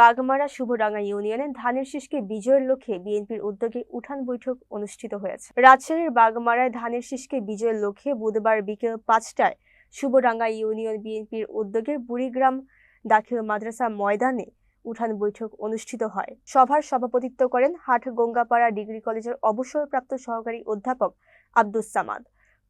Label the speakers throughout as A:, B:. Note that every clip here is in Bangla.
A: বাগমারা শুভডাঙ্গা ইউনিয়নে ধানের শীষকে বিজয়ের লক্ষ্যে বিএনপির উদ্যোগে উঠান বৈঠক অনুষ্ঠিত হয়েছে। রাজশাহীর বাগমারায় ধানের শীষকে বিজয়ের লক্ষ্যে বুধবার বিকেল পাঁচটায় শুভডাঙ্গা ইউনিয়ন বিএনপির উদ্যোগে বুড়িগ্রাম দাখিল মাদ্রাসা ময়দানে উঠান বৈঠক অনুষ্ঠিত হয়। সভার সভাপতিত্ব করেন হাট গঙ্গাপাড়া ডিগ্রি কলেজের অবসরপ্রাপ্ত সহকারী অধ্যাপক আব্দুস সামাদ।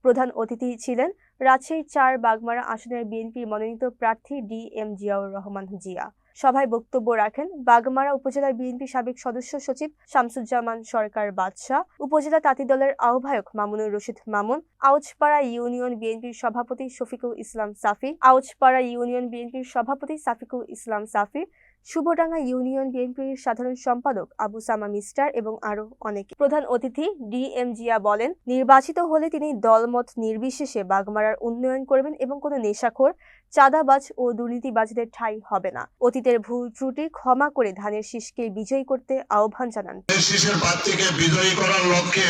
A: প্রধান অতিথি ছিলেন রাজশাহী চার বাগমারা আসনের বিএনপির মনোনীত প্রার্থী ডি এম জিয়াউর রহমান জিয়া। সভায় বক্তব্য রাখেন বাগমারা উপজেলা বিএনপি সাবেক সদস্য সচিব শামসুজ্জামান সরকার বাদশাহ, উপজেলা তাঁতি দলের আহ্বায়ক মামুনুর রশিদ মামুন আউচপাড়া ইউনিয়ন বিএনপির সভাপতি শফিকুল ইসলাম সাফি আউচপাড়া ইউনিয়ন বিএনপির সভাপতি সাফিকুল ইসলাম সাফি শুভডাঙ্গা ইউনিয়ন বিএনপির সাধারণ সম্পাদক আবু সামা মিস্টার এবং আরও অনেকে প্রধান অতিথি ডি এম জিয়া বলেন, নির্বাচিত হলে তিনি দলমত নির্বিশেষে বাগমারার উন্নয়ন করবেন এবং কোনো নেশাখোর, চাঁদাবাজ ও দুর্নীতিবাজদের ঠাঁই হবে না। অতীতের ভুল ত্রুটি ক্ষমা করে ধানের শীষকে বিজয়ী করতে আহ্বান জানান।
B: শিশুর প্রার্থীকে বিজয়ী করার লক্ষ্যে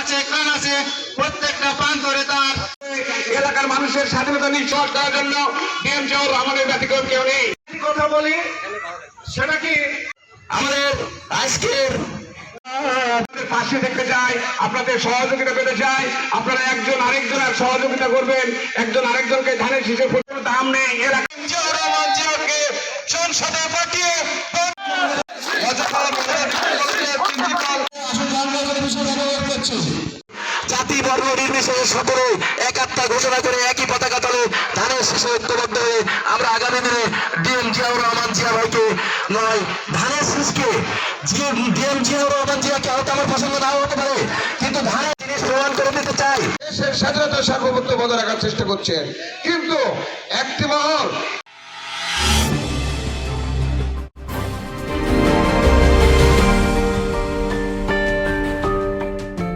C: আছে প্রাণ আছে, প্রত্যেকটা তার। এলাকার মানুষের স্বাধীনতা নিশ্চয় দেওয়ার জন্য। ডিএম ব্যতিক্রম কেউ নেই। বলি, সেটা কি? আমাদের আজকের পাশে আপনাদের সহযোগিতা পেতে চাই, আপনারা একজন আরেকজনের সহযোগিতা করবেন, একজন আরেকজনকে ধানের দাম নেই। পাঠিয়ে
D: জাতি বর্ণ নির্বিশেষে সকলে একাত্মা ঘোষণা করে একই পতাকা তলে ধানের শীষে ঐক্যবদ্ধ হয়ে আমরা আগামী দিনে ডিএম জিয়াউর রহমান জিয়া ভাইকে নয়, ধানের শীষকে ডিএম জিয়াউর রহমান জিয়াকে হয়তো আমার পছন্দ নাও হতে পারে, কিন্তু ধানের জিনিস প্রমাণ করে দিতে চাই।
C: দেশের স্বাধীনতা সার্বভৌমত্ব বজায় রাখার চেষ্টা করছেন। কিন্তু একটি মহল